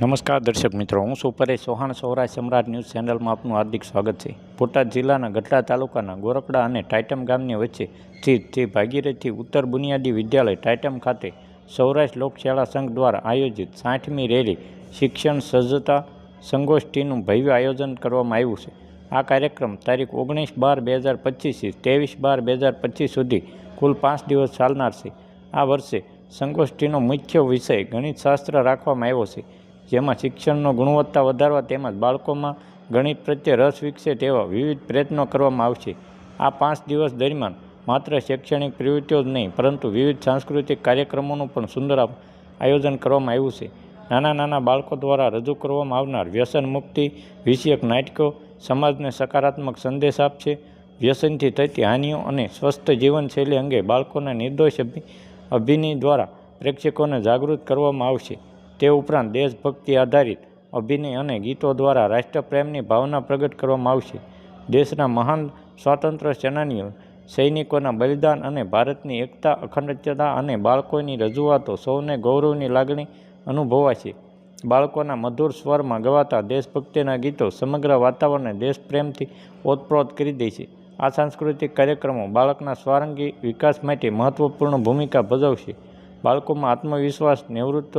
નમસ્કાર દર્શક મિત્રો, હું છું પરેશ ચૌહાણ, સૌરાષ્ટ્ર સમ્રાટ ન્યૂઝ ચેનલમાં આપનું હાર્દિક સ્વાગત છે. બોટાદ જિલ્લાના ગઢડા તાલુકાના ગોરખડા અને ટાઇટમ ગામની વચ્ચે સ્થિત જે ભાગીરથી ઉત્તર બુનિયાદી વિદ્યાલય ટાઇટમ ખાતે સૌરાષ્ટ્ર લોકશાળા સંઘ દ્વારા આયોજિત સાઠમી રેલી શિક્ષણ સજ્જતા સંગોષ્ઠીનું ભવ્ય આયોજન કરવામાં આવ્યું છે. આ કાર્યક્રમ તારીખ ઓગણીસ બાર બે હજાર પચીસથી ત્રેવીસ બાર બે હજાર પચીસ સુધી કુલ પાંચ દિવસ ચાલનાર છે. આ વર્ષે સંગોષ્ઠીનો મુખ્ય વિષય ગણિતશાસ્ત્ર રાખવામાં આવ્યો છે. જેમાં શિક્ષણનો ગુણવત્તા વધારવા તેમજ બાળકોમાં ગણિત પ્રત્યે રસ વિકસે તેવા વિવિધ પ્રયત્નો કરવામાં આવશે. આ પાંચ દિવસ દરમિયાન માત્ર શૈક્ષણિક પ્રવૃત્તિઓ જ નહીં, પરંતુ વિવિધ સાંસ્કૃતિક કાર્યક્રમોનું પણ સુંદર આયોજન કરવામાં આવ્યું છે. નાના નાના બાળકો દ્વારા રજૂ કરવામાં આવનાર વ્યસન મુક્તિ વિષયક નાટકો સમાજને સકારાત્મક સંદેશ આપશે. વ્યસનથી થતી હાનિઓ અને સ્વસ્થ જીવનશૈલી અંગે બાળકોના નિર્દોષ અભિ અભિનય દ્વારા પ્રેક્ષકોને જાગૃત કરવામાં આવશે. તે ઉપરાંત દેશભક્તિ આધારિત અભિનય અને ગીતો દ્વારા રાષ્ટ્રપ્રેમની ભાવના પ્રગટ કરવામાં આવશે. દેશના મહાન સ્વાતંત્ર્ય સેનાનીઓ, સૈનિકોના બલિદાન અને ભારતની એકતા અખંડતા અને બાળકોની રજૂઆતો સૌને ગૌરવની લાગણી અનુભવાશે. બાળકોના મધુર સ્વરમાં ગવાતા દેશભક્તિના ગીતો સમગ્ર વાતાવરણને દેશપ્રેમથી ઓતપ્રોત કરી દે છે. આ સાંસ્કૃતિક કાર્યક્રમો બાળકના સ્વારંગી વિકાસ માટે મહત્વપૂર્ણ ભૂમિકા ભજવશે. બાળકોમાં આત્મવિશ્વાસ નિવૃત્ત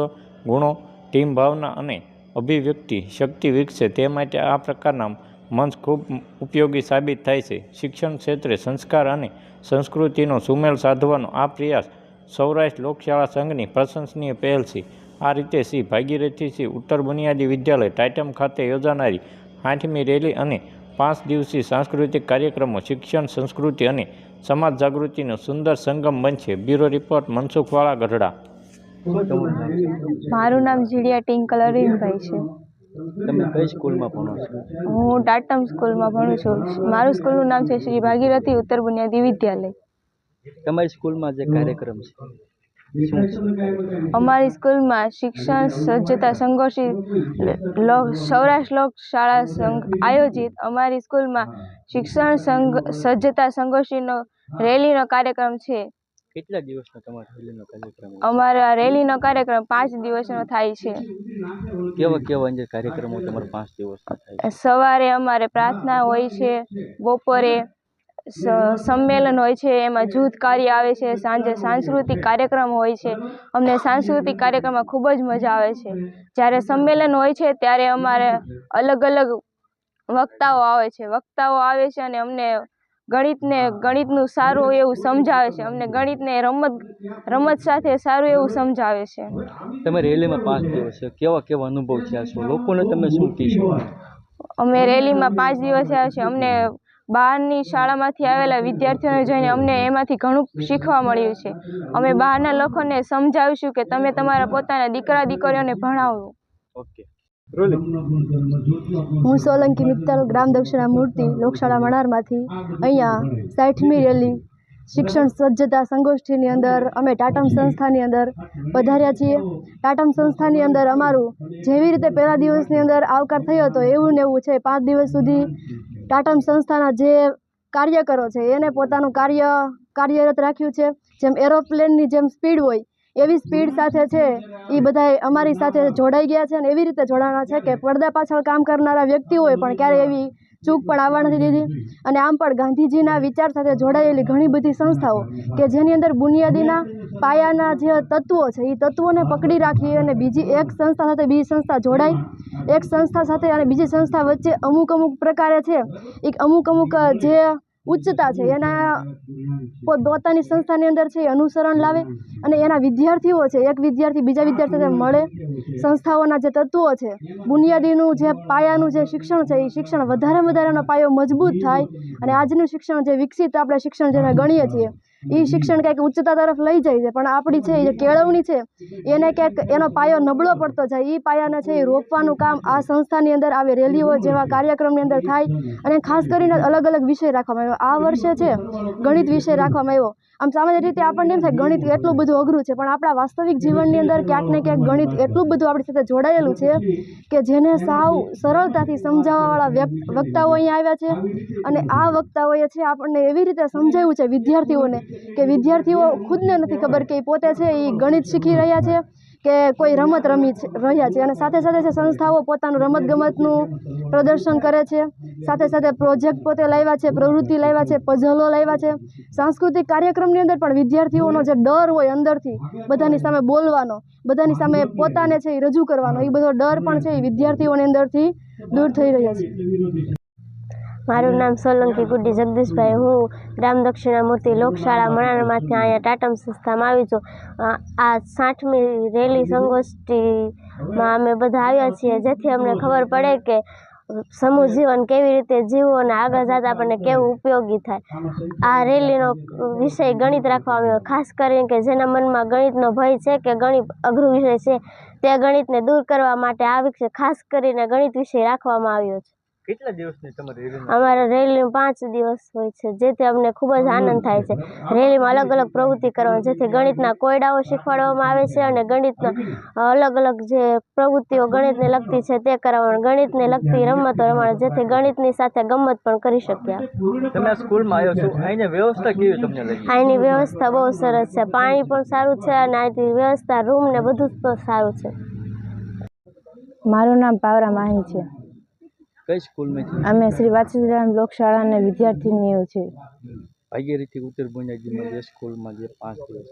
ગુણો, ટીમ ભાવના અને અભિવ્યક્તિ શક્તિ વિકસે તે માટે આ પ્રકારના મંચ ખૂબ ઉપયોગી સાબિત થાય છે. શિક્ષણ ક્ષેત્રે સંસ્કાર અને સંસ્કૃતિનો સુમેળ સાધવાનો આ પ્રયાસ સૌરાષ્ટ્ર લોકશાળા સંઘની પ્રશંસનીય પહેલ છે. આ રીતે શ્રી ભાગીરથી શ્રી ઉત્તર બુનિયાદી વિદ્યાલય ટાઇટમ ખાતે યોજાનારી આઠમી રેલી અને પાંચ દિવસીય સાંસ્કૃતિક કાર્યક્રમો શિક્ષણ, સંસ્કૃતિ અને સમાજ જાગૃતિનો સુંદર સંગમ બનશે. Bureau report Mansukhwala Gadhada. મારું નામ જીડિયા ટિંકલ અરવિંદભાઈ છે. તમે કઈ સ્કૂલમાં ભણો છો? હું ટાટમ સ્કૂલમાં ભણું છું. મારું સ્કૂલનું નામ છે શ્રી ભાગીરથી ઉત્તર બુનિયાદી વિદ્યાલય. તમારી સ્કૂલમાં જે કાર્યક્રમ છે? અમારી સ્કૂલમાં શિક્ષણ સજ્જતા લો- સૌરાષ્ટ્ર લોક શાળા સંઘ આયોજિત. અમારી સ્કૂલમાં શિક્ષણ સંઘ સજ્જતા સંઘોષીનો રેલીનો કાર્યક્રમ છે. કેટલા દિવસનો તમારો રેલીનો કાર્યક્રમ અમારો અમારા રેલીનો કાર્યક્રમ પાંચ દિવસનો થાય છે. કેવા કેવા અંદર કાર્યક્રમો તમારો પાંચ દિવસનો થાય સવારે અમારે પ્રાર્થના હોય છે બપોરે સંમેલન હોય છે એમાં જૂથ કાર્ય આવે છે સાંજે સાંસ્કૃતિક કાર્યક્રમ હોય છે. અમને સાંસ્કૃતિક કાર્યક્રમમાં ખૂબ જ મજા આવે છે. જ્યારે સંમેલન હોય છે ત્યારે અમારે અલગ અલગ વક્તાઓ આવે છે. વક્તાઓ આવે છે અને અમને ગણિતને ગણિતનું સારું એવું સમજાવે છે. અમને ગણિતને રમત રમત સાથે સારું એવું સમજાવે છે. તમે રેલીમાં પાંચ દિવસ છે. કેવા કેવા અનુભવ થયા છો? લોકોને તમે શું કહેશો? અમે રેલીમાં પાંચ દિવસ આવે છે. અમને બહારની શાળામાંથી આવેલા વિદ્યાર્થીઓને જોઈને અમને એમાંથી ઘણું શીખવા મળ્યું છે. અમે બહારના લોકોને સમજાવીશું કે તમે તમારા પોતાના દીકરા દીકરીઓને ભણાવો. ઓકે. હું સોલંકી મિત્તલ ગ્રામ દક્ષિણા મૂર્તિ લોકશાળા મણારમાંથી અહીંયા સાઠમી રેલી શિક્ષણ સજ્જતા સંગોષ્ઠીની અંદર અમે ટાટમ સંસ્થાની અંદર પધાર્યા છીએ. ટાટમ સંસ્થાની અંદર અમારું જેવી રીતે પહેલા દિવસની અંદર આવકાર થયો હતો એવું ને એવું છે. પાંચ દિવસ સુધી ટાટમ સંસ્થાના જે કાર્યકરો છે એને પોતાનું કાર્ય કાર્યરત રાખ્યું છે. જેમ એરોપ્લેનની જેમ સ્પીડ હોય એવી સ્પીડ સાથે છે, એ બધા અમારી સાથે જોડાઈ ગયા છે અને એવી રીતે જોડાણા છે કે પડદા પાછળ કામ કરનારા વ્યક્તિઓએ પણ ક્યારેય એવી ચૂક પણ આવવા નથી દીધી. અને આમ પણ ગાંધીજીના વિચાર સાથે જોડાયેલી ઘણી બધી સંસ્થાઓ કે જેની અંદર બુનિયાદીના પાયાના જે તત્વો છે, એ તત્વોને પકડી રાખી અને બીજી એક સંસ્થા સાથે બીજી સંસ્થા જોડાય એક સંસ્થા સાથે અને બીજી સંસ્થા વચ્ચે અમુક અમુક પ્રકારે છે. એક અમુક અમુક જે ઉચ્ચતા છે. એના પોતાની સંસ્થાની અંદર છે એ અનુસરણ લાવે અને એના વિદ્યાર્થીઓ છે, એક વિદ્યાર્થી બીજા વિદ્યાર્થી સાથે મળે સંસ્થાઓના જે તત્વો છે, બુનિયાદીનું જે પાયાનું જે શિક્ષણ છે, એ શિક્ષણ વધારે વધારેનો પાયો મજબૂત થાય અને આજનું શિક્ષણ જે વિકસિત આપણે શિક્ષણ જેને ગણીએ છીએ એ શિક્ષણ ક્યાંક ઉચ્ચતા તરફ લઈ જાય છે, પણ આપણી છે જે કેળવણી છે, એને ક્યાંક એનો પાયો નબળો પડતો જાય એ પાયાને છે એ રોપવાનું કામ આ સંસ્થાની અંદર આવી રેલીઓ જેવા કાર્યક્રમની અંદર થાય, અને ખાસ કરીને અલગ અલગ વિષય રાખવામાં આવ્યો. આ વર્ષે છે, ગણિત વિષય રાખવામાં આવ્યો. આમ સામાન્ય રીતે આપણને એમ થાય ગણિત એટલું બધું અઘરું છે, પણ આપણા વાસ્તવિક જીવનની અંદર ક્યાંક ને ક્યાંક ગણિત એટલું બધું આપણી સાથે જોડાયેલું છે કે જેને સાવ સરળતાથી સમજાવવાવાળા વક્તાઓ અહીંયા આવ્યા છે અને આ વક્તાઓએ છે આપણને એવી રીતે સમજાવ્યું છે વિદ્યાર્થીઓને કે વિદ્યાર્થીઓ ખુદને નથી ખબર કે એ પોતે છે, એ ગણિત શીખી રહ્યા છે કે કોઈ રમત રમી રહ્યા છે. અને સાથે સાથે જે સંસ્થાઓ પોતાનું રમતગમતનું પ્રદર્શન કરે છે, સાથે સાથે પ્રોજેક્ટ પોતે લાવ્યા છે, પ્રવૃત્તિ લાવ્યા છે પઝલો લાવ્યા છે. સાંસ્કૃતિક કાર્યક્રમની અંદર પણ વિદ્યાર્થીઓનો જે ડર હોય અંદરથી, બધાની સામે બોલવાનો, બધાની સામે પોતાને છે એ રજૂ કરવાનો, એ બધો ડર પણ છે એ વિદ્યાર્થીઓની અંદરથી દૂર થઈ રહ્યા છે. મારું નામ સોલંકી ગુડી જગદીશભાઈ. હું ગ્રામ દક્ષિણામૂર્તિ લોકશાળા મણારમાંથી અહીંયા ટાટમ સંસ્થામાં આવી છું. આ સાઠમી રેલી સંગોષ્ઠીમાં અમે બધા આવ્યા છીએ, જેથી અમને ખબર પડે કે સમૂહ જીવન કેવી રીતે જીવવું અને આગળ જતાં આપણને કેવું ઉપયોગી થાય. આ રેલીનો વિષય ગણિત રાખવામાં આવ્યો, ખાસ કરીને કે જેના મનમાં ગણિતનો ભય છે કે ગણિત અઘરું વિષય છે, તે ગણિતને દૂર કરવા માટે આ વિષય ખાસ કરીને ગણિત વિષય રાખવામાં આવ્યો છે. કેટલા દિવસની તમારી રેલી અમારે રેલીમાં પાંચ દિવસ હોય છે જેથી અમને ખૂબ જ આનંદ થાય છે. રેલીમાં અલગ અલગ પ્રવૃત્તિ કરવાની જેથી ગણિતના કોયડાઓ શીખવાડવામાં આવે છે અને ગણિતના અલગ અલગ જે પ્રવૃત્તિઓ ગણિતને લગતી છે તે કરાવવાનું ગણિતને લગતી રમતો રમાડે જેથી ગણિતની સાથે ગમત પણ કરી શકીએ તમે સ્કૂલમાં આવ્યો છો અહીંની વ્યવસ્થા કેવી તમને લાગી? અહીંની વ્યવસ્થા બહુ સરસ છે પાણી પણ સારું છે અને અહીંથી વ્યવસ્થા રૂમ ને બધું જ પણ સારું છે. મારું નામ પાવરા માહી છે. કઈ સ્કૂલમાંથી અમે શ્રી વાત્સલ્યરામ લોકશાળાના વિદ્યાર્થીનીઓ છે ભાગીરથી ઉત્તર ગુંજાજીમાં જે સ્કૂલમાં જે પાંચ દિવસ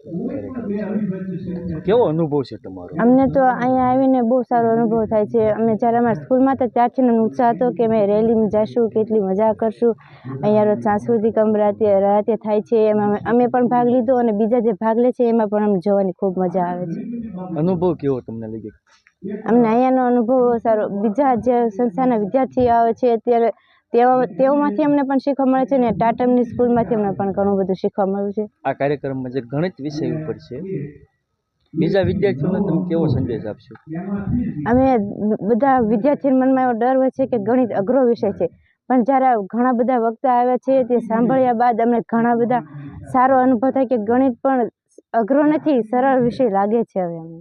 કેવો અનુભવ છે તમારો? અમને તો અહીંયા આવીને બહુ સારો અનુભવ થાય છે. અમે જ્યારે અમારા સ્કૂલમાં હતા ત્યારથી અમને ઉત્સાહ હતો કે અમે રેલીમાં જઈશું કેટલી મજા કરશું. અહીંયા રોજ સાંસ્કૃતિક રાતે રાતે થાય છે. એમાં અમે- પણ ભાગ લીધો અને બીજા જે ભાગ લે છે એમાં પણ અમને જોવાની ખૂબ મજા આવે છે. અનુભવ કેવો તમને લાગ્યો? અમને અહીંયાનો અનુભવ સારો બીજા જે સંસ્થાના વિદ્યાર્થીઓ આવે છે અત્યારે તેઓ તેઓમાંથી અમને પણ શીખવા મળે છે ને ટાટમની સ્કૂલમાંથી અમને પણ ઘણું બધું શીખવા મળ્યું છે. આ કાર્યક્રમમાં જે ગણિત વિષય ઉપર છે બીજા વિદ્યાર્થીઓને તમે કેવો સંદેશ આપશો? અમે બધા વિદ્યાર્થીઓના મનમાં એવો ડર હોય છે કે ગણિત અઘરો વિષય છે. પણ જ્યારે ઘણા બધા વક્તા આવ્યા છે તે સાંભળ્યા બાદ અમને ઘણા બધા સારો અનુભવ થાય કે ગણિત પણ અઘરો નથી સરળ વિષય લાગે છે હવે અમને.